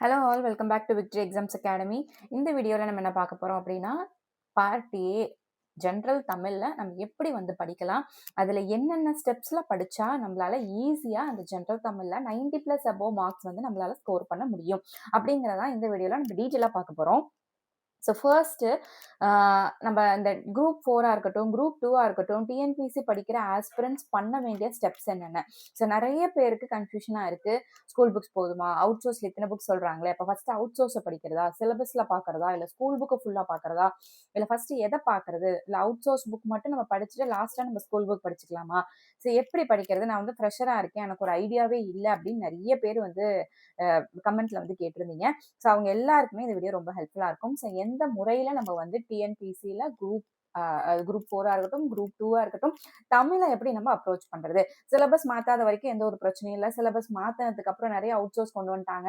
Hello all welcome back to Victory Exams Academy இந்த வீடியோவில் நம்ம என்ன பார்க்க போகிறோம் அப்படின்னா பார்ட் ஏ ஜென்ரல் தமிழில் நம்ம எப்படி வந்து படிக்கலாம் அதில் என்னென்ன ஸ்டெப்ஸில் படித்தா நம்மளால் ஈஸியாக அந்த ஜென்ரல் தமிழில் நைன்டி ப்ளஸ் அபோவ் மார்க்ஸ் வந்து நம்மளால ஸ்கோர் பண்ண முடியும் அப்படிங்கிறதான் இந்த வீடியோவில் நம்ம டீட்டெயிலாக பார்க்க போகிறோம் ஸோ ஃபர்ஸ்ட்டு uh, நம்ம இந்த குரூப் ஃபோராக இருக்கட்டும் குரூப் டூவாக இருக்கட்டும் டிஎன்பிசி படிக்கிற ஆஸ்பிரன்ஸ் பண்ண வேண்டிய ஸ்டெப்ஸ் என்னென்ன? ஸோ நிறைய பேருக்கு கன்ஃபியூஷனாக இருக்குது ஸ்கூல் புக்ஸ் போதுமா? அவுட் சோர்ஸில் இத்தனை புக்ஸ் சொல்கிறாங்களே இப்போ ஃபஸ்ட்டு அவுட் சோர்ஸை படிக்கிறதா? சிலபஸில் பார்க்குறதா இல்லை ஸ்கூல் புக்கை ஃபுல்லாக பார்க்குறதா இல்லை ஃபஸ்ட்டு எதை பார்க்குறது இல்லை அவுட் சோர்ஸ் புக் மட்டும் நம்ம படிச்சுட்டு லாஸ்ட்டாக நம்ம ஸ்கூல் புக் படிச்சுக்கலாமா? ஸோ எப்படி படிக்கிறது? நான் வந்து ஃப்ரெஷராக இருக்கேன். எனக்கு ஒரு ஐடியாவே இல்லை அப்படின்னு நிறைய பேர் வந்து கமெண்ட்டில் வந்து கேட்டிருந்தீங்க. ஸோ அவங்க எல்லாருக்குமே இந்த வீடியோ ரொம்ப ஹெல்ப்ஃபுல்லாக இருக்கும். ஸோ எந்த முறையில் நம்ம வந்து டிஎன்பிசியில குரூப் குரூப் ஃபோராக இருக்கட்டும் குரூப் டூவாக இருக்கட்டும் தமிழை எப்படி நம்ம அப்ரோச் பண்ணுறது சிலபஸ் மாற்றாத வரைக்கும் எந்த ஒரு பிரச்சனையும் இல்லை. சிலபஸ் மாற்றினதுக்கு அப்புறம் நிறைய அவுட் சோர்ஸ் கொண்டு வந்துட்டாங்க.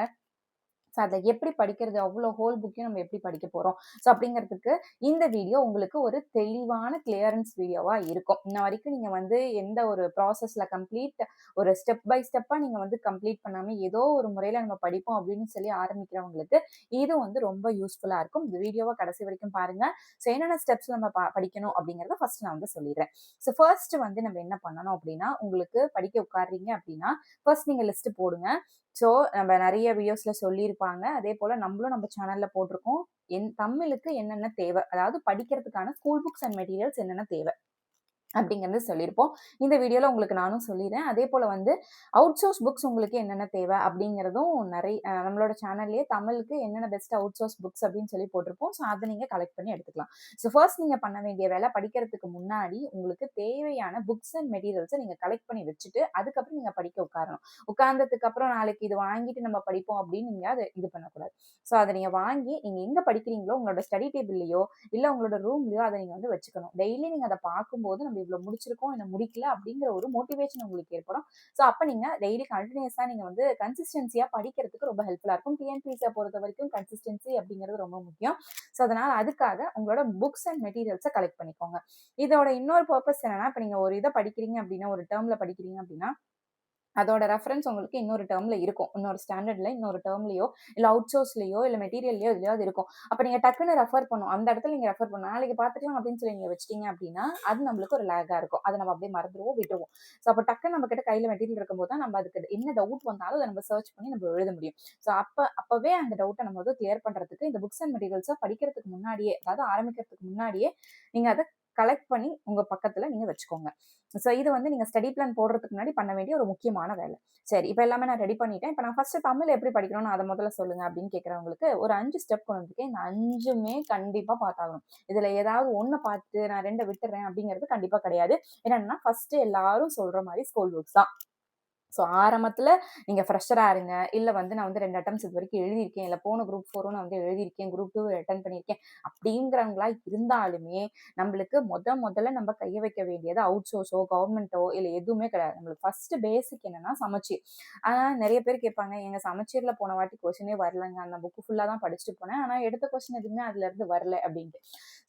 ஸோ அதை எப்படி படிக்கிறது? அவ்வளோ ஹோல் புக்கையும் நம்ம எப்படி படிக்க போகிறோம் ஸோ அப்படிங்கிறதுக்கு இந்த வீடியோ உங்களுக்கு ஒரு தெளிவான கிளியரன்ஸ் வீடியோவாக இருக்கும். இன்ன வரைக்கும் நீங்கள் வந்து எந்த ஒரு ப்ராசஸில் கம்ப்ளீட் ஒரு ஸ்டெப் பை ஸ்டெப்பாக நீங்கள் வந்து கம்ப்ளீட் பண்ணாமல் ஏதோ ஒரு முறையில் நம்ம படிப்போம் அப்படின்னு சொல்லி ஆரம்பிக்கிறவங்களுக்கு இது வந்து ரொம்ப யூஸ்ஃபுல்லாக இருக்கும். இந்த வீடியோவை கடைசி வரைக்கும் பாருங்கள் ஸோ என்னென்ன ஸ்டெப்ஸ் நம்ம படிக்கணும் அப்படிங்கிறத ஃபர்ஸ்ட் நான் வந்து சொல்லிடுறேன். ஸோ ஃபர்ஸ்ட் வந்து நம்ம என்ன பண்ணணும் அப்படின்னா உங்களுக்கு படிக்க உட்காடுறீங்க அப்படின்னா ஃபர்ஸ்ட் நீங்கள் லிஸ்ட்டு போடுங்க. ஸோ நம்ம நிறைய வீடியோஸில் சொல்லியிருப்பாங்க. அதே போல் நம்மளும் நம்ம சேனலில் போட்டிருக்கோம். என் தமிழுக்கு என்னென்ன தேவை? அதாவது படிக்கிறதுக்கான ஸ்கூல் புக்ஸ் அண்ட் மெட்டீரியல்ஸ் என்னென்ன தேவை? அப்படிங்கிறது சொல்லியிருப்போம். இந்த வீடியோவில் உங்களுக்கு நானும் சொல்லிடுறேன் அதே போல் வந்து அவுட் சோர்ஸ் புக்ஸ் உங்களுக்கு என்னென்ன தேவை அப்படிங்கிறதும் நிறைய நம்மளோட சேனல்லையே தமிழுக்கு என்னென்ன பெஸ்ட் அவுட் சோர்ஸ் புக்ஸ் அப்படின்னு சொல்லி போட்டிருப்போம். ஸோ அதை நீங்கள் கலெக்ட் பண்ணி எடுத்துக்கலாம். ஸோ ஃபர்ஸ்ட் நீங்கள் பண்ண வேண்டிய வேலை படிக்கிறதுக்கு முன்னாடி உங்களுக்கு தேவையான புக்ஸ் அண்ட் மெட்டீரியல்ஸை நீங்கள் கலெக்ட் பண்ணி வச்சுட்டு அதுக்கப்புறம் நீங்கள் படிக்க உட்காரணும். உட்கார்ந்ததுக்கு அப்புறம் நாளைக்கு இது வாங்கிட்டு நம்ம படிப்போம் அப்படின்னு நீங்கள் அதை இது பண்ணக்கூடாது. ஸோ அதை நீங்கள் வாங்கி நீங்கள் எங்கே படிக்கிறீங்களோ உங்களோட ஸ்டடி டேபிள்லையோ இல்லை உங்களோட ரூம்லையோ அதை நீங்கள் வந்து வச்சுக்கணும். டெய்லி நீங்கள் அதை பார்க்கும்போது நம்ம இவ்வளோ முடிச்சிருக்கோம் என்ன முடிக்கல அப்படிங்கிற ஒரு மோட்டிவேஷன் உங்களுக்கு ஏற்படும். ஸோ அப்போ நீங்கள் டெய்லி கண்டினியூஸாக நீங்கள் வந்து கன்சிஸ்டன்சியாக படிக்கிறதுக்கு ரொம்ப ஹெல்ப்ஃபுல்லாக இருக்கும். டிஎன்பிசியை பொறுத்த வரைக்கும் கன்சிஸ்டன்சி அப்படிங்கிறது ரொம்ப முக்கியம். ஸோ அதனால் அதுக்காக உங்களோட புக்ஸ் அண்ட் மெட்டீரியல்ஸை கலெக்ட் பண்ணிக்கோங்க. இதோட இன்னொரு பர்பஸ் என்னன்னா இப்போ நீங்கள் ஒரு இதை படிக்கிறீங்க அப்படின்னா ஒரு டேர்மில் படிக்கிறீங்க அப்படின்னா அதோட ரெஃபரன்ஸ் உங்களுக்கு இன்னொரு டேர்மில் இருக்கும். இன்னொரு ஸ்டாண்டர்டில் இன்னொரு டேர்ம்லையோ இல்லை அவுட் சோர்ஸ்லையோ இல்லை மெட்டீரியல்லையோ இதுலையோ அது இருக்கும். அப்போ நீங்கள் டக்குன்னு ரெஃபர் பண்ணும் அந்த இடத்துல நீங்கள் ரெஃபர் பண்ணும் நாளைக்கு பார்த்துக்கலாம் அப்படின்னு சொல்லி நீங்கள் வச்சிட்டீங்க அப்படின்னா அது நம்மளுக்கு ஒரு லேகாக இருக்கும். அதை நம்ம அப்படியே மறந்துடுவோம் விட்டுருவோம். ஸோ அப்போ டக்குன்னு நம்ம கிட்ட கையில் மெட்டீரியல் இருக்கும்போது தான் நம்ம அதுக்கு என்ன டவுட் வந்தாலும் அதை நம்ம சர்ச் பண்ணி நம்ம எழுத முடியும். ஸோ அப்போ அப்போவே அந்த டவுட்டை நம்ம வந்து கிளியர் பண்ணுறதுக்கு இந்த புக்ஸ் அண்ட் மெட்டீரியல்ஸை படிக்கிறதுக்கு முன்னாடியே அதாவது ஆரம்பிக்கிறதுக்கு முன்னாடியே நீங்கள் அதை கலெக்ட் பண்ணி உங்கள் பக்கத்தில் நீங்கள் வச்சுக்கோங்க. ஸோ இது வந்து நீங்கள் ஸ்டடி பிளான் போடுறதுக்கு முன்னாடி பண்ண வேண்டிய ஒரு முக்கியமான வேலை. சரி இப்போ எல்லாமே நான் ரெடி பண்ணிட்டேன். இப்போ நான் ஃபஸ்ட்டு தமிழ் எப்படி படிக்கணும்னு அதை முதல்ல சொல்லுங்க அப்படின்னு கேட்குறவங்களுக்கு ஒரு அஞ்சு ஸ்டெப் கொண்டு வந்துருக்கேன். இந்த அஞ்சுமே கண்டிப்பாக பார்த்தாகணும். இதில் ஏதாவது ஒன்று பார்த்து நான் ரெண்டை விட்டுறேன் அப்படிங்கிறது கண்டிப்பாக கிடையாது. என்னென்னா ஃபஸ்ட்டு எல்லாரும் சொல்கிற மாதிரி ஸ்கூல் புக்ஸ் தான். ஸோ ஆரம்பத்தில் நீங்கள் ஃப்ரெஷராக இருங்க. இல்லை வந்து நான் வந்து ரெண்டு அட்டம்ஸ் இது வரைக்கும் எழுதியிருக்கேன். இல்லை போன குரூப் ஃபோரும் நான் வந்து எழுதியிருக்கேன். குரூப் டூ அட்டன் பண்ணியிருக்கேன். அப்படிங்கிறவங்களா இருந்தாலுமே நம்மளுக்கு முத முதல்ல நம்ம கைய வைக்க வேண்டியது அவுட் சோர்ஸோ கவர்மெண்ட்டோ இல்லை எதுவுமே கிடையாது. நம்மளுக்கு ஃபஸ்ட்டு பேசிக் என்னன்னா சமச்சீர். ஆனால் நிறைய பேர் கேட்பாங்க எங்கள் சமச்சீரில் போன வாட்டி கொஸ்டினே வரலங்க. அந்த புக்கு ஃபுல்லாக தான் படிச்சுட்டு போனேன். ஆனால் எடுத்த கொஸ்டின் எதுவுமே அதுலேருந்து வரல அப்படின்ட்டு.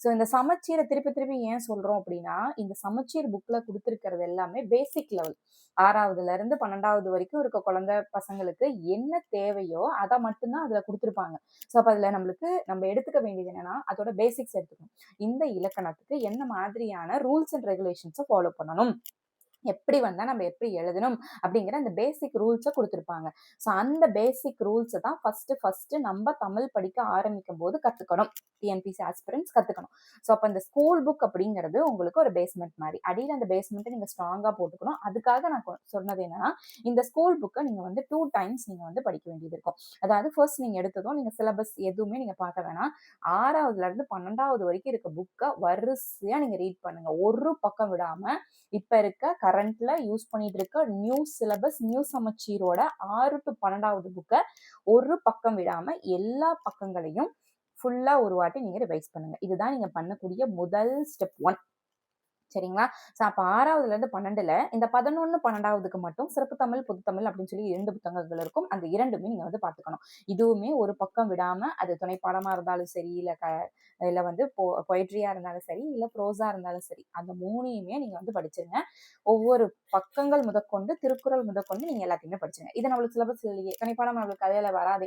ஸோ இந்த சமச்சீரை திருப்பி திருப்பி ஏன் சொல்கிறோம் அப்படின்னா இந்த சமச்சீர் புக்கில் கொடுத்துருக்கிறது எல்லாமே பேசிக் லெவல் ஆறாவதுலேருந்து பன்னெண்டு பன்னெண்டாவது வரைக்கும் இருக்க குழந்தை பசங்களுக்கு என்ன தேவையோ அதை மட்டும்தான் அதுல கொடுத்துருப்பாங்க. ஸோ அப்போ அதுல நம்மளுக்கு நம்ம எடுத்துக்க வேண்டியது என்னன்னா அதோட பேசிக்ஸ் எடுத்துக்கணும். இந்த இலக்கணத்துக்கு என்ன மாதிரியான ரூல்ஸ் அண்ட் ரெகுலேஷன்ஸை ஃபாலோ பண்ணணும்? எப்படி வந்தால் நம்ம எப்படி எழுதணும் அப்படிங்கிற அந்த பேசிக் ரூல்ஸை கொடுத்துருப்பாங்க. ஸோ அந்த பேசிக் ரூல்ஸை தான் ஃபஸ்ட்டு ஃபஸ்ட்டு நம்ம தமிழ் படிக்க ஆரம்பிக்கும் போது கற்றுக்கணும் டிஎன்பிசி ஆஸ்பிரன்ஸ் கற்றுக்கணும் ஸோ அப்போ அந்த ஸ்கூல் புக் அப்படிங்கிறது உங்களுக்கு ஒரு பேஸ்மெண்ட் மாதிரி. அடியில் அந்த பேஸ்மெண்ட்டை நீங்கள் ஸ்ட்ராங்காக போட்டுக்கணும். அதுக்காக நான் சொன்னது என்னன்னா இந்த ஸ்கூல் புக்கை நீங்கள் வந்து டூ டைம்ஸ் நீங்கள் வந்து படிக்க வேண்டியது இருக்கும். அதாவது ஃபர்ஸ்ட் நீங்கள் எடுத்ததும் நீங்கள் சிலபஸ் எதுவுமே நீங்கள் பார்க்க வேணாம். ஆறாவதுலேருந்து பன்னெண்டாவது வரைக்கும் இருக்க புக்கை வரிசையாக நீங்கள் ரீட் பண்ணுங்கள் ஒரு பக்கம் விடாமல் இப்போ இருக்க கரண்ட்ல யூஸ் பண்ணிட்டு இருக்க நியூ சிலபஸ் நியூ சமச்சீரோட ஆறு டு பன்னெண்டாவது புக்கை ஒரு பக்கம் விடாம எல்லா பக்கங்களையும் ஃபுல்லா ஒரு வாட்டி நீங்க ரிவைஸ் பண்ணுங்க. இதுதான் நீங்க பண்ணக்கூடிய முதல் ஸ்டெப் ஒன் சரிங்களா? ஸோ அப்போ ஆறாவதுலேருந்து பன்னெண்டுல இந்த பதினொன்று பன்னெண்டாவதுக்கு மட்டும் சிறப்பு தமிழ் பொது தமிழ் அப்படின்னு சொல்லி இரண்டு புத்தகங்கள் இருக்கும். அந்த இரண்டுமே நீங்கள் வந்து பார்த்துக்கணும். இதுவுமே ஒரு பக்கம் விடாமல் அது துணைப்பாடமாக இருந்தாலும் சரி இல்லை க இல்லை வந்து போ பொயட்ரியாக இருந்தாலும் சரி இல்லை ப்ரோஸாக இருந்தாலும் சரி அந்த மூணையுமே நீங்கள் வந்து படிச்சிருங்க. ஒவ்வொரு பக்கங்கள் முதற்கொண்டு திருக்குறள் முதற்கொண்டு நீங்கள் எல்லாத்தையுமே படிச்சிருங்க. இது நம்மளுக்கு சிலபஸ் இல்லையே. துணைப்பாடம் நம்மளுக்கு கதையில வராது.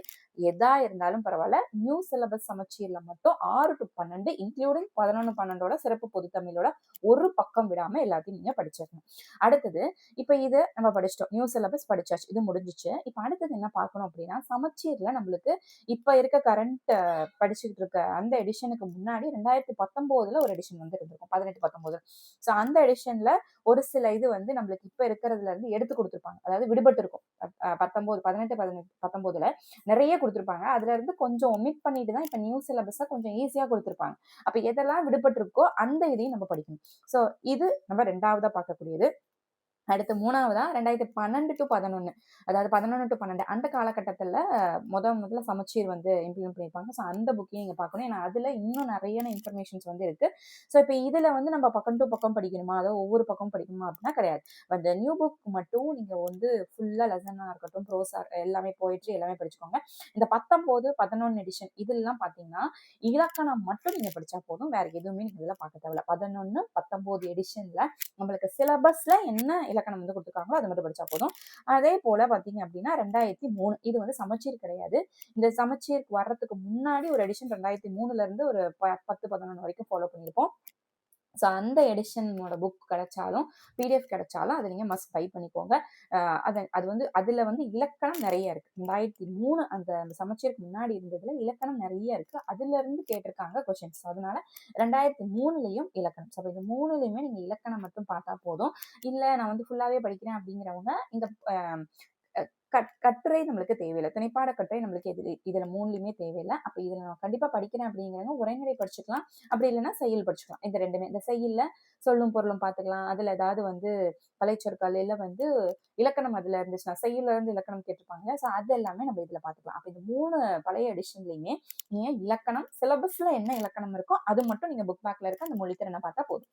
எதா இருந்தாலும் பரவாயில்ல. நியூ சிலபஸ் சமச்சீரில் மட்டும் ஆறு டு பன்னெண்டு இன்க்ளூடிங் பதினொன்று பன்னெண்டோட சிறப்பு பொது தமிழோட ஒரு பக்கம் விடாம எல்லாத்தையும் நீங்க படிச்சிடணும் அடுத்தது இப்போ இது நம்ம படிச்சிட்டோம். New syllabus படிச்சாச்சு. இது முடிஞ்சிச்சு. இப்போ அடுத்தது என்ன பார்க்கணும் அப்படின்னா சமச்சீர்ல நம்மளுக்கு இப்போ இருக்க கரண்ட் படிச்சுக்கிட்டு இருக்க அந்த எடிஷனுக்கு முன்னாடி ரெண்டாயிரத்தி பத்தொன்பதுல ஒரு எடிஷன் வந்து இருந்திருக்கும். பதினெட்டு பத்தொன்பது ஸோ அந்த எடிஷன்ல ஒரு சில இது வந்து நம்மளுக்கு இப்போ இருக்கிறதுல இருந்து எடுத்து கொடுத்துருப்பாங்க. அதாவது விடுபட்டு இருக்கும் பத்தொன்பது பதினெட்டு பதினெட்டு பத்தொன்பதுல நிறைய கொடுத்துருப்பாங்க. அதுல இருந்து கொஞ்சம் ஒமிட் பண்ணிட்டு தான் இப்போ நியூ சிலபஸை கொஞ்சம் ஈஸியாக கொடுத்துருப்பாங்க. அப்போ எதெல்லாம் விடுபட்டு இருக்கோ அந்த இதையும் நம்ம படிக்கணும். ஸோ இது நம்ம ரெண்டாவதாக பார்க்கக்கூடியது. அடுத்து மூணாவதா? ரெண்டாயிரத்தி பன்னெண்டு டு பதினொன்று அதாவது பதினொன்று டு பன்னெண்டு. அந்த காலகட்டத்தில் முத முதல்ல சமச்சீர் வந்து இம்ப்ளிமெண்ட் பண்ணியிருப்பாங்க ஸோ அந்த புக்கையும் இங்கே பார்க்கணும். ஏன்னா அதில் இன்னும் நிறைய இன்ஃபர்மேஷன்ஸ் வந்து இருக்குது ஸோ இப்போ இதில் வந்து நம்ம பக்கம் டு பக்கம் படிக்கணுமா? அதாவது ஒவ்வொரு பக்கம் படிக்கணுமா? அப்படின்னா கிடையாது. அந்த நியூ புக் மட்டும் நீங்கள் வந்து ஃபுல்லாக லெசனாக இருக்கட்டும் ப்ரோஸாக எல்லாமே போயிட்டு எல்லாமே படிச்சுக்கோங்க. இந்த பத்தொம்போது பதினொன்று எடிஷன் இதெல்லாம் பார்த்தீங்கன்னா இலக்கணம் மட்டும் நீங்கள் படித்தா போதும். வேறு எதுவுமே நீங்கள் இதெல்லாம் பார்க்க தேவையில்ல. பதினொன்று பத்தொம்போது எடிஷனில் நம்மளுக்கு சிலபஸில் என்ன இலக்கணம் வந்து கொடுத்துருக்காங்களோ அது மட்டும் படிச்சா போதும். அதே போல பார்த்தீங்க அப்படின்னா ரெண்டாயிரத்தி மூணு இது வந்து சமச்சீர் கிடையாது. இந்த சமச்சீருக்கு வர்றதுக்கு முன்னாடி ஒரு எடிஷன் ரெண்டாயிரத்தி மூணுல இருந்து ஒரு பத்து பதினொன்று வரைக்கும் ஃபாலோ பண்ணியிருப்போம். ஸோ அந்த எடிஷனோட புக் கிடைச்சாலும் பிடிஎஃப் கிடைச்சாலும் அதை நீங்கள் மஸ்ட் பை பண்ணிக்கோங்க. அது அது வந்து அதில் வந்து இலக்கணம் நிறைய இருக்குது ரெண்டாயிரத்தி மூணு அந்த அந்த சமச்சீருக்கு முன்னாடி இருந்ததுல இலக்கணம் நிறைய இருக்குது அதுலேருந்து கேட்டிருக்காங்க கொஷின்ஸ் அதனால ரெண்டாயிரத்தி மூணுலேயும் இலக்கணம். ஸோ இந்த மூணுலேயுமே நீங்கள் இலக்கணம் மட்டும் பார்த்தா போதும். இல்லை நான் வந்து ஃபுல்லாகவே படிக்கிறேன் அப்படிங்கிறவங்க இந்த கட் கட்டுரை நம்மளுக்கு தேவையில்லை. துணைப்பாட கட்டுரை நம்மளுக்கு எது இதில் மூணுலையுமே தேவையில்லை. அப்போ இதில் நான் கண்டிப்பாக படிக்கிறேன் அப்படிங்கிறவங்க உரைநடை படிச்சுக்கலாம். அப்படி இல்லைன்னா செயல் படிச்சுக்கலாம். இந்த ரெண்டுமே இந்த செயலில் சொல்லும் பொருளும் பார்த்துக்கலாம். அதில் ஏதாவது வந்து கலைச்சொற்கள் இல்லை வந்து இலக்கணம் அதில் இருந்துச்சுன்னா செய்யுள்ள இருந்து இலக்கணம் கேட்டிருப்பாங்க ஸோ அது எல்லாமே நம்ம இதில் பார்த்துக்கலாம். அப்போ இந்த மூணு பழைய எடிஷன்லையுமே நீங்கள் இலக்கணம் சிலபஸில் என்ன இலக்கணம் இருக்கோ அது மட்டும் நீங்கள் புக் பேக்கில் இருக்க அந்த மொழித்திறனை பார்த்தா போதும்.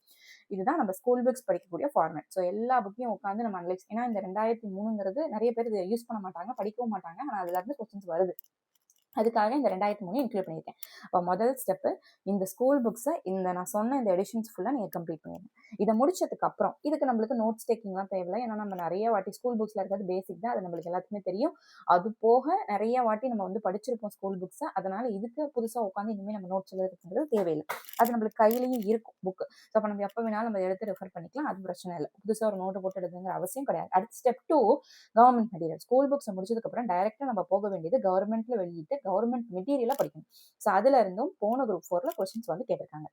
இதுதான் நம்ம ஸ்கூல் புக்ஸ் படிக்கக்கூடிய ஃபார்மேட் ஸோ எல்லா புக்கையும் உட்காந்து நம்ம அனலைஸ் ஏன்னா இந்த ரெண்டாயிரத்தி மூணுங்கிறது நிறைய பேர் யூஸ் யூஸ் பண்ண மாட்டாங்க படிக்கவும் மாட்டாங்க. ஆனால் அதுல இருந்து கொஸ்டின்ஸ் வருது. அதுக்காக இந்த ரெண்டாயிரத்தி மூணு இன்க்ளூட் பண்ணியிருக்கேன். அப்போ முதல் ஸ்டெப்பு இந்த ஸ்கூல் புக்ஸை இந்த நான் சொன்ன இந்த எடிஷன்ஸ் ஃபுல்லாக நீங்கள் கம்ப்ளீட் பண்ணிடுங்க இதை முடிச்சதுக்கு அப்புறம் இதுக்கு நம்மளுக்கு நோட்ஸ் டேக்கிங்லாம் தேவையில்லை. ஏன்னா நம்ம நிறைய வாட்டி ஸ்கூல் புக்ஸில் இருக்கிறது பேசிக் தான். அது நம்மளுக்கு எல்லாத்துக்குமே தெரியும். அது போக நிறைய வாட்டி நம்ம வந்து படிச்சிருப்போம் ஸ்கூல் புக்ஸை அதனால இதுக்கு புதுசாக உட்காந்து இனிமேல் நம்ம நோட்ஸ் எழுதுறது தேவையில்லை. அது நம்மளுக்கு கையிலையும் இருக்கும் புக் ஸோ அப்போ நம்ம எப்போ வேணாலும் நம்ம எடுத்து ரெஃபர் பண்ணிக்கலாம். அது பிரச்சனை இல்லை. புதுசாக ஒரு நோட்டு போட்டு எழுதுங்கிற அவசியம் கிடையாது. அடுத்த step two government material school புக்ஸை முடிச்சதுக்கப்புறம் டைரெக்டாக நம்ம போக வேண்டியது கவர்மெண்ட்டில் வெளியிட்டு கவர்மெண்ட் மெட்டீரியலாக படிக்கணும். ஸோ அதுல இருந்தும் போன குரூப் ஃபோரில் கொஸ்டின்ஸ் வந்து கேட்டிருக்காங்க.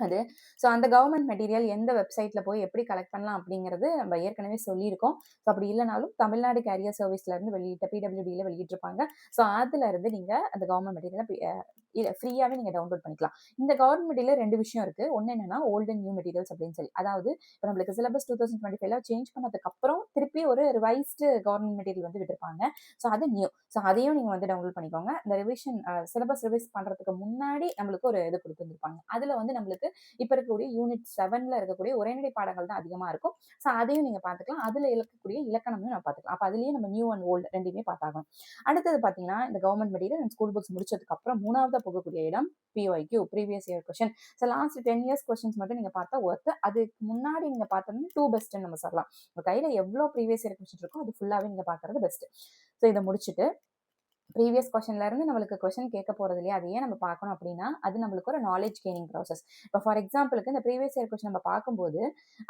அது ஸோ அந்த கவர்மெண்ட் மெட்டீரியல் எந்த வெப்சைட்டில் போய் எப்படி கலெக்ட் பண்ணலாம் அப்படிங்கிறது நம்ம ஏற்கனவே சொல்லியிருக்கோம். ஸோ அப்படி இல்லைனாலும் தமிழ்நாடு கேரியர் சர்வீஸ்லேருந்து வெளியிட்ட பிடபிள்யூடியில் வெளியிட்டிருப்பாங்க. ஸோ அதுலேருந்து நீங்கள் அந்த கவர்மெண்ட் மெட்டீரியலை ஃப்ரீயாகவே நீங்கள் டவுன்லோட் பண்ணிக்கலாம். இந்த கவர்மெண்ட் மெட்டீரியல் ரெண்டு விஷயம் இருக்குது ஒன்று என்னன்னா ஓல்டு அண்ட் நியூ மெட்டீரியல்ஸ் அப்படின்னு சொல்லி. அதாவது இப்போ நம்மளுக்கு சிலபஸ் டூ தௌசண்ட் டுவெண்ட்டி ஃபைவ்ல சேஞ்ச் பண்ணதுக்கப்புறம் திருப்பி ஒரு ரிவைஸ்டு கவர்மெண்ட் மெட்டீரியல் வந்து விட்டுருப்பாங்க. ஸோ அது நியூ ஸோ அதையும் நீங்கள் வந்து டவுன்லோட் பண்ணிக்கோங்க. இந்த ரிவிஷன் சிலபஸ் ரிவைஸ் பண்ணுறதுக்கு முன்னாடி நம்மளுக்கு ஒரு இது கொடுத்துருந்துருப்பாங்க அதில் வந்து நம்மளுக்கு இப்போ இருக்கக்கூடிய யூனிட் செவனில் இருக்கக்கூடிய உரைநடை பாடங்கள் தான் அதிகமாக இருக்கும். ஸோ அதையும் நீங்கள் பார்த்துக்கலாம். அதில் இருக்கக்கூடிய இலக்கணமும் நம்ம பார்த்துக்கலாம். அப்போ அதுலேயே நம்ம நியூ அண்ட் ஓல்டு ரெண்டுமே பார்த்தாகணும். அடுத்தது பார்த்தீங்கன்னா இந்த கவர்மெண்ட் மெட்டீரியல் ஸ்கூல் புக்ஸ் முடிச்சதுக்கப்புறம் மூணாவது போகக்கூடிய இடம் PYQ previous year question so last ten years questions மட்டும் நீங்கள் பார்த்தா ஒர்த்து அதுக்கு முன்னாடி நீங்கள் பார்த்தோம்னா டூ பெஸ்ட்னு நம்ம சொல்லலாம். உங்கள் கையில் எவ்வளோ ப்ரீவியஸ் இயர் கொஸ்டின் இருக்கோ அது ஃபுல்லாகவே நீங்கள் பார்க்குறது பெஸ்ட் ஸோ இதை முடிச்சுட்டு ப்ரீவியஸ் கொஷன்லேருந்து நம்மளுக்கு கொஷின் கேட்க போகிறது இல்லையா? அதையே நம்ம பார்க்கணும் அப்படின்னா அது நம்மளுக்கு ஒரு நாலேஜ் கெய்னிங் ப்ராசஸ் இப்போ ஃபார் எக்ஸாம்பிளுக்கு இந்த ப்ரீவியஸ் இயர் கொஷின் நம்ம பார்க்கும்போது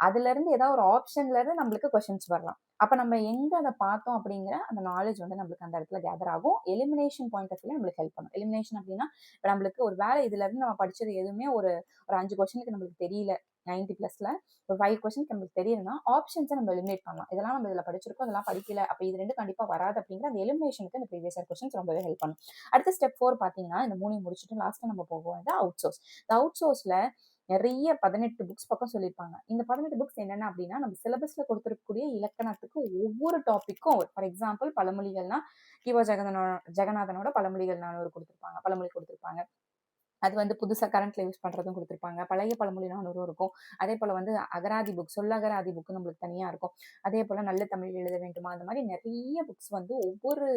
அதுலேருந்து ஏதாவது ஒரு ஆப்ஷன்லேருந்து நம்மளுக்கு கொஷின்ஸ் வரலாம். அப்போ நம்ம எங்கே அதை பார்த்தோம் அப்படிங்கிற அந்த நாலேஜ் வந்து நம்மளுக்கு அந்த இடத்துல கேதர் ஆகும். எலிமினேஷன் பாயிண்ட் ஆஃப் வியூ நம்மளுக்கு ஹெல்ப் பண்ணும். எலிமினேஷன் அப்படின்னா இப்போ நம்மளுக்கு ஒரு வேலை இதுலேருந்து நம்ம படித்தது எதுவுமே ஒரு ஒரு அஞ்சு கொஷனுக்கு நம்மளுக்கு தெரியல. நைன்டி ப்ளஸில் ஒரு ஃபைவ் கொஸ்டின் நம்மளுக்கு தெரியணும்னா ஆப்ஷன்ஸை நம்ம எலிமினேட் பண்ணலாம். இதெல்லாம் நம்ம இதில் படிச்சிருக்கோம் இதெல்லாம் படிக்கல. அப்போ இது ரெண்டு கண்டிப்பாக வராது அப்படிங்கிற அந்த எலிமினேஷனுக்கு இந்த ப்ரீவியஸ் இயர் கொஸ்டின்ஸ் ரொம்பவே ஹெல்ப் பண்ணும். அடுத்த ஸ்டெப் ஃபோர் பார்த்தீங்கன்னா இந்த மூணையும் முடிச்சுட்டு லாஸ்ட்டாக நம்ம போகும் வந்து அவுட் சோர்ஸ் இந்த அவுட் சோர்ஸில் நிறைய பதினெட்டு புக்ஸ் பக்கம் சொல்லியிருப்பாங்க. இந்த பதினெட்டு புக்ஸ் என்னென்ன அப்படின்னா நம்ம சிலபஸில் கொடுத்துருக்கக்கூடிய இலக்கணத்துக்கு ஒவ்வொரு டாப்பிக்கும் ஃபார் எக்ஸாம்பிள் பழமொழிகள்னா கிவோ ஜெகநாதனோட ஜெகநாதனோட பழமொழிகள் ஒரு கொடுத்துருப்பாங்க. பழமொழி கொடுத்துருப்பாங்க. அது வந்து புதுசாக கரண்ட்ல யூஸ் பண்ணுறதும் கொடுத்துருப்பாங்க பழைய பழமொழி 400 இருக்கும். அதே போல் வந்து அகராதி புக், சொல்லகராதி புக்கு நம்மளுக்கு தனியாக இருக்கும். அதே போல் நல்ல தமிழ் எழுத வேண்டுமா? அந்த மாதிரி நிறைய புக்ஸ் வந்து ஒவ்வொரு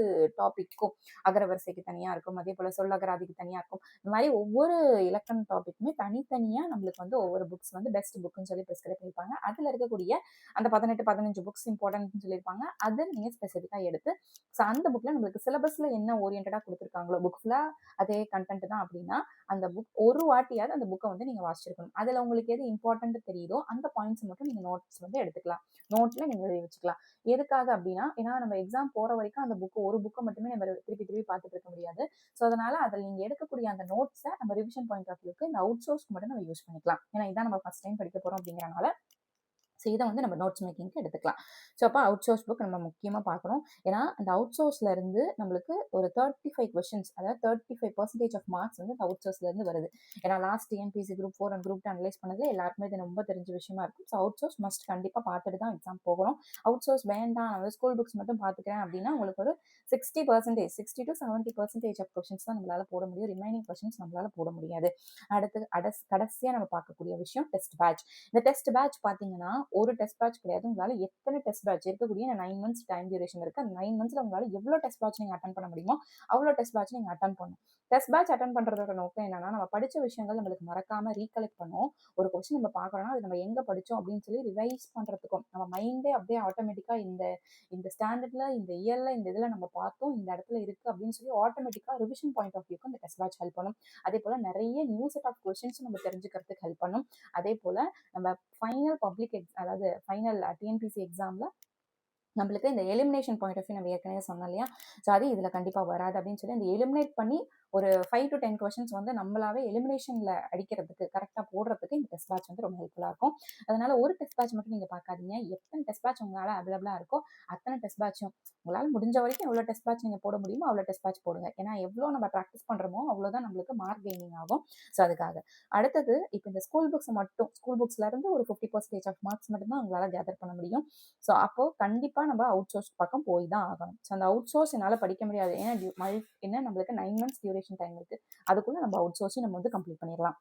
டாபிக்கும் அகரவரிசைக்கு தனியாக இருக்கும். அதே போல் சொல்லகராதிக்கு தனியாக இருக்கும். இந்த மாதிரி ஒவ்வொரு இலக்கண டாபிக்குமே தனித்தனியாக நம்மளுக்கு வந்து ஒவ்வொரு புக்ஸ் வந்து பெஸ்ட் புக்குன்னு சொல்லி ப்ரிஸ்கிரைப் பண்ணியிருப்பாங்க. அதில் இருக்கக்கூடிய அந்த 18, 15 புக்ஸ் இம்பார்ட்டன்ட்னு சொல்லியிருப்பாங்க. அதை நீங்கள் ஸ்பெசிஃபிக்காக எடுத்து ஸோ அந்த புக்கில் நம்மளுக்கு சிலபஸ்ல என்ன ஓரியன்டாக கொடுத்துருக்காங்களோ புக் ஃபுல்லாக அதே கன்டென்ட் தான் அப்படின்னா அந்த புக் ஒரு வாட்டியாவது அந்த புக்கை வந்து நீங்கள் வாசிச்சிருக்கணும். அதில் உங்களுக்கு எது இம்பார்ட்டன்ட் தெரியுதோ, அந்த பாயிண்ட்ஸ் மட்டும் நீங்கள் நோட்ஸ் வந்து எடுத்துக்கலாம். நோட்டில் நீங்கள் எழுதி வச்சுக்கலாம். எதுக்காக அப்படின்னா ஏன்னா நம்ம எக்ஸாம் போகிற வரைக்கும் அந்த புக்கு ஒரு புக்கை மட்டுமே நம்ம திருப்பி திருப்பி பார்த்துட்டு இருக்க முடியாது. ஸோ அதனால் அதில் நீங்கள் எடுக்கக்கூடிய அந்த நோட்ஸை நம்ம ரிவிஷன் பாயிண்ட் ஆஃப் வியூக்கு இந்த அவுட் சோர்ஸ்க்கு மட்டும் நம்ம யூஸ் பண்ணிக்கலாம். ஏன்னா இதான் நம்ம ஃபர்ஸ்ட் டைம் படிக்க போகிறோம் அப்படிங்கிறனால ஸோ இதை வந்து நம்ம நோட்ஸ் மேக்கிங்க்கு எடுத்துக்கலாம். ஸோ அப்போ அவுட் சோர்ஸ் புக் நம்ம முக்கியமாக பார்க்கணும். ஏன்னா அந்த அவுட் சோர்ஸ்ல இருந்து நம்மளுக்கு ஒரு 35 கொஸ்டின்ஸ் அதாவது 35% ஆஃப் மார்க்ஸ் வந்து அவுட் சோர்ஸ்ல இருந்து வருது. ஏன்னா last TNPSC group four and group analyse பண்ணதுல எல்லாருக்குமே இது ரொம்ப தெரிஞ்ச விஷயமா இருக்கும். ஸோ அவுட் சோர்ஸ் மஸ்ட் கண்டிப்பாக பார்த்துட்டு தான் எக்ஸாம் போகணும். அவுட் சோர்ஸ் வேண்டாம் நான் வந்து ஸ்கூல் புக்ஸ் மட்டும் பார்த்துக்கிறேன் அப்படின்னா உங்களுக்கு ஒரு 60% 60-70% ஆஃப் கொஸ்டின்ஸ் தான் நம்மளால போட முடியும். ரிமைனிங் கொஸ்டின்ஸ் நம்மளால போட முடியாது. அடுத்து அடஸ் கடைசியாக நம்ம பார்க்கக்கூடிய விஷயம் டெஸ்ட் பேட்ச். இந்த டெஸ்ட் பேட்ச் பார்த்தீங்கன்னா, ஒரு டெஸ்ட் பேட்ச் கிடையாது. உங்களால் எத்தனை டெஸ்ட் பேட்ச் இருக்கக்கூடிய நைன் மந்த்ஸ் டைம் டியூரேஷன் இருக்குது அந்த நைன் மந்த்ஸில் உங்களால் எவ்வளோ டெஸ்ட் பேட்ச் நீங்கள் அட்டன் பண்ண முடியுமோ, அவ்வளோ டெஸ்ட் பேட்ச் நீங்கள் அட்டன் பண்ணணும். டெஸ்ட் பேட்ச் அட்டன் பண்ணுறதோட நோக்கம் என்னன்னா, நம்ம படித்த விஷயங்கள் நம்மளுக்கு மறக்காம ரீகலெக்ட் பண்ணும். ஒரு கொஸ்டின் நம்ம பார்க்குறோம்னா, அது நம்ம எங்கே படித்தோம் அப்படின்னு சொல்லி ரிவைஸ் பண்ணுறதுக்கும் நம்ம மைண்டே அப்படியே ஆட்டோமேட்டிக்காக இந்த இந்த ஸ்டாண்டர்டில் இந்த இயரில் இந்த இதில் நம்ம பார்த்தோம். இந்த இடத்துல இருக்குது அப்படின்னு சொல்லி ஆட்டோமேட்டிக்கா ரிவிஷன் பாயிண்ட் ஆஃப் வியூக்கு இந்த டெஸ்ட் பேட்ச் ஹெல்ப் பண்ணும். அதே போல் நிறைய நியூ செட் ஆஃப் கொஸ்டின்ஸ் நம்ம தெரிஞ்சுக்கிறதுக்கு ஹெல்ப் பண்ணும். அதேபோல நம்ம ஃபைனல் பப்ளிக் எக்ஸ் அதாவது ஃபைனல் டிஎன்பிஎஸ்சி எக்ஸாமில் நம்மளுக்கு இந்த எலிமினேஷன் பாயிண்ட் ஆஃப் வியூ நம்ம ஏற்கனவே சொன்னோம் இல்லையா? ஸோ அது இதில் கண்டிப்பாக வராது அப்படின்னு சொல்லி இந்த எலிமினேட் பண்ணி ஒரு ஃபைவ் டு டென் கொஷின்ஸ் வந்து நம்மளாவே எலிமினேஷன்ல அடிக்கிறதுக்கு, கரெக்டாக போடுறதுக்கு இந்த டெஸ்ட் பேட்ச் வந்து ரொம்ப ஹெல்ப்ஃபுல்லாக இருக்கும். அதனால ஒரு டெஸ்ட் பேட்ச் மட்டும் நீங்கள் பார்க்காதீங்க. எத்தனை டெஸ்ட் பேட்ச் உங்களால் அவைலபிளாக இருக்கோ, அத்தனை டெஸ்ட் பேட்சும் உங்களால் முடிஞ்ச வரைக்கும் எவ்வளோ டெஸ்ட் பேட்ச் நீங்கள் போட முடியுமோ, அவ்வளோ டெஸ்ட் பேட்ச் போடுங்க. ஏன்னா எவ்வளோ நம்ம ப்ராக்டிஸ் பண்ணுறோமோ அவ்வளோதான் நம்மளுக்கு மார்க் கெய்னிங் ஆகும். ஸோ அதுக்காக. அடுத்தது இப்போ இந்த ஸ்கூல் புக்ஸ் மட்டும் ஸ்கூல் புக்ஸ்லேருந்து ஒரு 50% ஆஃப் மார்க்ஸ் மட்டும் தான் கேதர் பண்ண முடியும். ஸோ அப்போது கண்டிப்பாக நம்ம அவுட் சோர்ஸ் பக்கம் போய் தான் ஆகணும். ஸோ அந்த அவுட் சோர்ஸ் என்னால் படிக்க முடியாது. ஏன்னா டியூ என்ன நம்மளுக்கு நைன் மந்த்ஸ் டியூரேஷன் டைம் இருக்குது அதுக்குள்ள நம்ம அவுட் சோர்ஸையும் நம்ம வந்து கம்ப்ளீட் பண்ணிடலாம்.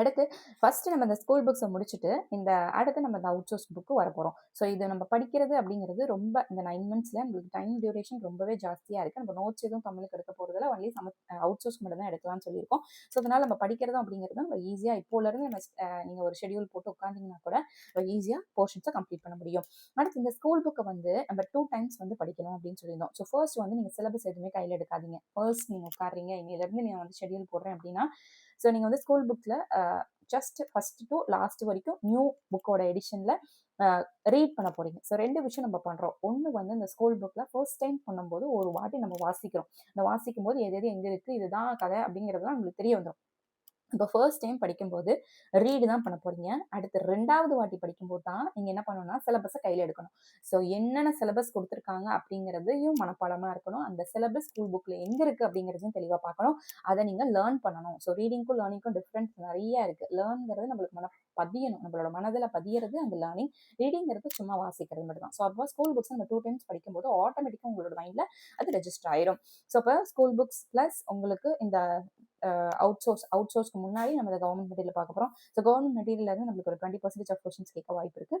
அடுத்து ஃபஸ்ட்டு நம்ம இந்த ஸ்கூல் புக்ஸை முடிச்சுட்டு, இந்த அடுத்து நம்ம இந்த அவுட் சோர்ஸ் புக்கு வரப்போறோம். ஸோ இது நம்ம படிக்கிறது அப்படிங்கிறது ரொம்ப இந்த நைன் மந்த்ஸில் நம்மளுக்கு டைம் டியூரேஷன் ரொம்பவே ஜாஸ்தியாக இருக்குது நம்ம நோட்ஸ் எதுவும் தமிழுக்கு எடுக்க போகிறதுல ஒன்லி சம அவுட் சோர்ஸ் மட்டும் தான் எடுக்கலாம்னு சொல்லியிருக்கோம். ஸோ அதனால் நம்ம படிக்கிறதும் அப்படிங்கிறது நம்ம ஈஸியாக இப்போலருந்து நம்ம நீங்கள் ஒரு ஷெட்யூல் போட்டு உட்காந்திங்கன்னா கூட ஈஸியாக போர்ஷன்ஸை கம்ப்ளீட் பண்ண முடியும். அடுத்து இந்த ஸ்கூல் புக்கை வந்து நம்ம டூ டைம்ஸ் வந்து படிக்கணும் அப்படின்னு சொல்லியிருந்தோம். ஸோ ஃபர்ஸ்ட் வந்து நீங்கள் சிலபஸ் எதுவுமே கையில் எடுக்காதீங்க. ஃபர்ஸ்ட் நீங்கள் உட்கார்றீங்க. இன்னிலேருந்து நான் வந்து ஷெட்யூல் போடுறேன் அப்படின்னா ஸோ நீங்க வந்து ஸ்கூல் புக்ல ஜஸ்ட் ஃபர்ஸ்ட் டூ லாஸ்ட் வரைக்கும் நியூ புக்கோட எடிஷன்ல ரீட் பண்ண போறீங்க. ஸோ ரெண்டு விஷயம் நம்ம பண்றோம். ஒண்ணு வந்து இந்த ஸ்கூல் புக்ல ஃபர்ஸ்ட் டைம் பண்ணும்போது ஒரு வாட்டி நம்ம வாசிக்கிறோம். அந்த வாசிக்கும்போது எது எது எங்க இருக்கு, இதுதான் கதை அப்படிங்கிறதுலாம் நம்மளுக்கு தெரிய வந்துடும் இப்போ ஃபர்ஸ்ட் டைம் படிக்கும்போது ரீடு தான் பண்ண போறீங்க. அடுத்து ரெண்டாவது வாட்டி படிக்கும்போது தான் நீங்க என்ன பண்ணணும்னா, சிலபஸை கையில எடுக்கணும். ஸோ என்னென்ன சிலபஸ் கொடுத்துருக்காங்க அப்படிங்கிறதையும் மனப்பாடமா இருக்கணும். அந்த சிலபஸ் ஸ்கூல் புக்ல எங்க இருக்கு அப்படிங்கிறதையும் தெளிவா பார்க்கணும். அதை நீங்க லேர்ன் பண்ணணும். ஸோ ரீடிங்க்கும், லேர்னிங்க்கும் டிஃப்ரென்ஸ் நிறைய இருக்கு. லேர்ன்ங்கிறது நம்மளுக்கு மன பதியணும். நம்மளோட மனதில் பதியறது அந்த லேர்னிங். ரீடிங்கிறது சும்மா வாசிக்கிறது மட்டும் தான். ஸோ அப்போ ஸ்கூல் புக்ஸ் நம்ம டூ டைம்ஸ் படிக்கும்போது ஆட்டோமேட்டிக்காக உங்களோட மைண்ட்ல அது ரெஜிஸ்டர் ஆயிரும். ஸோ அப்போ ஸ்கூல் புக்ஸ் பிளஸ் உங்களுக்கு இந்த அவுட் சோர்ஸ் அவுட் சோர்ஸ்க்கு முன்னாடி நம்ம கவர்மெண்ட் கவர்ன்மெண்ட் மெட்டீரியல் பார்க்க போகிறோம் ஸோ கவர்ன்மெண்ட் மெட்டீரியல் இருந்து நம்மளுக்கு ஒரு 20% ஆஃப் கொஷின்ஸ் கேட்க வாய்ப்பு இருக்கு.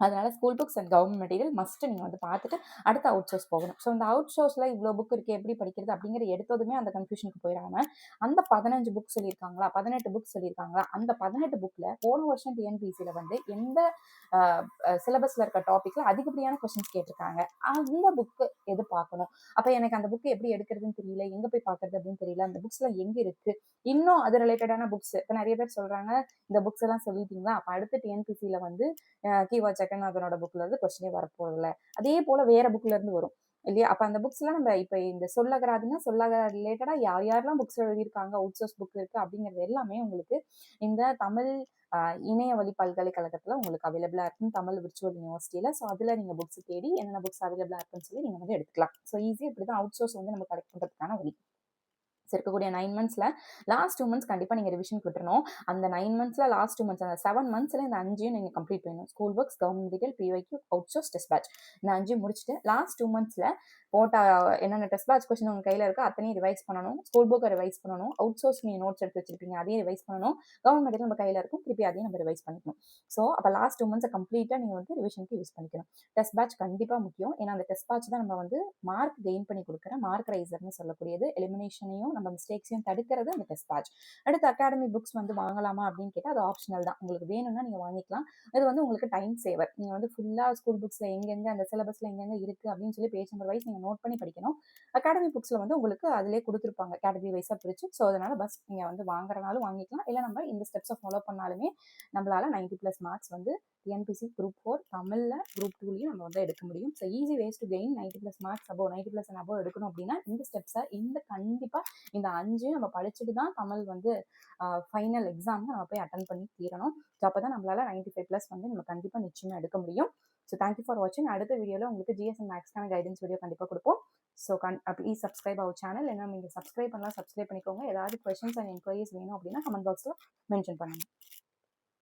அதனால school books and government material must நீங்கள் வந்து பார்த்துட்டு அடுத்து அவுட் சோர்ஸ் போகணும். ஸோ அந்த அவுட் சோர்ஸ்ல இவ்வளோ புக் இருக்குது எப்படி படிக்கிறது அப்படிங்கிற எடுத்ததுமே அந்த கன்ஃப்யூஷனுக்கு போயிடாம அந்த 15 புக் சொல்லியிருக்காங்களா, 18 புக் சொல்லியிருக்காங்களா, அந்த 18 புக்ல போன வருஷம் டிஎன்பிசியில் வந்து எந்த அ சிலபஸ்ல இருக்க டாபிக்ல அதிகப்படியான கொஸ்டின்ஸ் கேட்டிருக்காங்க. அந்த புக்கு எது பார்க்கணும். அப்ப எனக்கு அந்த புக்கு எப்படி எடுக்கிறதுன்னு தெரியல. எங்க போய் பார்க்கறது அப்படின்னு தெரியல. அந்த புக்ஸ்லாம் எங்க இருக்கு? இன்னும் அது ரிலேட்டடான புக்ஸ் இப்போ நிறைய பேர் சொல்றாங்க, இந்த புக்ஸ் எல்லாம் சொல்லிட்டீங்களா? அப்ப அடுத்து டிஎன்பிசியில் வந்து அ கீவர்ட் ஜெகநாதனோட புக்ல இருந்து கொஸ்டினே வரப்போறதில்ல. அதே போல வேற புக்ல இருந்து வரும். இல்லையா? அப்ப அந்த புக்ஸ்லாம் நம்ம இப்ப இந்த சொல்லகராதுன்னா சொல்லகரா ரிலேட்டடா யார் யாரெல்லாம் புக்ஸ் எழுதியிருக்காங்க, அவுட் சோர்ஸ் புக் இருக்கு அப்படிங்கிறது எல்லாமே உங்களுக்கு இந்த தமிழ் இணைய இணையவழி பல்கலைக்கழகத்துல உங்களுக்கு அவைலபிளா இருக்கும். தமிழ் விர்ச்சுவல் யூனிவர்சிட்டியில் ஸோ அதுல நீங்க புக்ஸ் தேடி என்னென்ன புக்ஸ் அவைலபிளா இருக்குன்னு சொல்லி நீங்க வந்து எடுத்துக்கலாம். ஸோ ஈஸியா இப்படிதான் அவுட் சோர்ஸ் வந்து நம்ம கலெக்ட் பண்றதுக்கான வழி. இருக்கக்கூடிய நைன் மந்த்ஸ்ல லாஸ்ட் டூ மந்த்ஸ் கண்டிப்பா நீங்க ரிவிஷனுக்கு விட்டுறணும். அந்த நைன் மந்த்ஸில் லாஸ்ட் டூ மந்த்ஸ் அந்த செவன் மந்த்ஸ்ல இந்த அஞ்சையும் நீங்க கம்ப்ளீட் பண்ணணும். School works government detail PYQ, out source, dispatch இந்த 5யும் முடிச்சுட்டு லாஸ்ட் டூ மந்த்ஸ்ல போட்ட என்னென்ன டெஸ்ட் பேட்ச் கொஸ்டின் உங்கள் கையில் இருக்கோ அத்தனையும் ரிவைஸ் பண்ணணும். ஸ்கூல் புக்கை ரிவைஸ் பண்ணணும். அவுட் சோர்ஸ் நீங்கள் நோட்ஸ் எடுத்து வச்சிருப்பீங்க அதையும் ரிவைஸ் பண்ணணும். கவர்மெண்ட் நம்ம கையில் இருக்கும் திருப்பி அதையும் நம்ம ரிவைஸ் பண்ணிக்கணும். ஸோ அப்போ லாஸ்ட் டூ மந்த்ஸை கம்ப்ளீட்டாக நீங்கள் வந்து ரிவிஷனுக்கு யூஸ் பண்ணிக்கணும். டெஸ்ட் பேட்ச் கண்டிப்பாக முக்கியம். ஏன்னா அந்த டெஸ்ட் பேட்ச் தான் நம்ம வந்து மார்க் கெயின் பண்ணி கொடுக்குற மார்க் ரைசர்னு சொல்லக்கூடியது. எலிமினேஷனையும் நம்ம மிஸ்டேக்ஸையும் தடுக்கிறது அந்த டெஸ்ட் பேட்ச் அடுத்து அகாடமி புக்ஸ் வந்து வாங்கலாமா அப்படின்னு கேட்டால் அது ஆப்ஷனல் தான். உங்களுக்கு வேணும்னா நீங்கள் வாங்கிக்கலாம். இது வந்து உங்களுக்கு டைம் சேவர் நீங்கள் வந்து ஃபுல்லாக ஸ்கூல் புக்ஸில் எங்கெங்கே அந்த சிலபஸில் எங்கெங்கே இருக்குது அப்படின்னு சொல்லி பேஜ் நம்பர் வைஸ் நீங்கள் நோட் பண்ணி படிக்கணும். அகாடமி புக்ஸில் வந்து உங்களுக்கு அதிலே கொடுத்துருப்பாங்க. கேட்டகரி வைஸாக பிரித்து ஸோ அதனால் பஸ் நீங்கள் வந்து வாங்குறனாலும் வாங்கிக்கலாம். இல்லை நம்ம இந்த ஸ்டெப்ஸை ஃபாலோ பண்ணாலுமே நம்மளால் நைன்ட்டி ப்ளஸ் மார்க்ஸ் வந்து டிஎன்பிசி குரூப் ஃபோர் தமிழில் குரூப் டூலையும் நம்ம வந்து எடுக்க முடியும். So easy ways to gain ninety plus marks above ninety plus above எடுக்கணும் அப்படின்னா இந்த ஸ்டெப்ஸை இந்த கண்டிப்பாக இந்த அஞ்சையும் நம்ம படிச்சுட்டு தான் தமிழ் வந்து ஃபைனல் எக்ஸாம் நம்ம போய் அட்டன் பண்ணி தீரணும். ஸோ அப்போ தான் நம்மளால் நைன்ட்டி ஃபைவ் ப்ளஸ் வந்து நம்ம கண்டிப்பாக நிச்சயமாக எடுக்க முடியும். ஸோ தேங்க்யூ ஃபார் வாட்சிங் அடுத்த வீடியோவில் உங்களுக்கு ஜிஎஸ்எம் மேக்ஸ்க்கான கைடன்ஸ் வீடியோ கண்டிப்பாக கொடுப்போம். ஸோ கண் ப்ளீஸ் சப்ஸ்கிரைப் அவர் சேனல் என்ன நீங்கள் சப்ஸ்கிரைப் பண்ணலாம். சப்ஸ்கிரைப் பண்ணிக்கோங்க. ஏதாவது கொஷின்ஸ் அண்ட் என்கொயரிஸ் வேணும் அப்படின்னா கமெண்ட் பாக்ஸில் மென்ஷன் பண்ணுங்கள்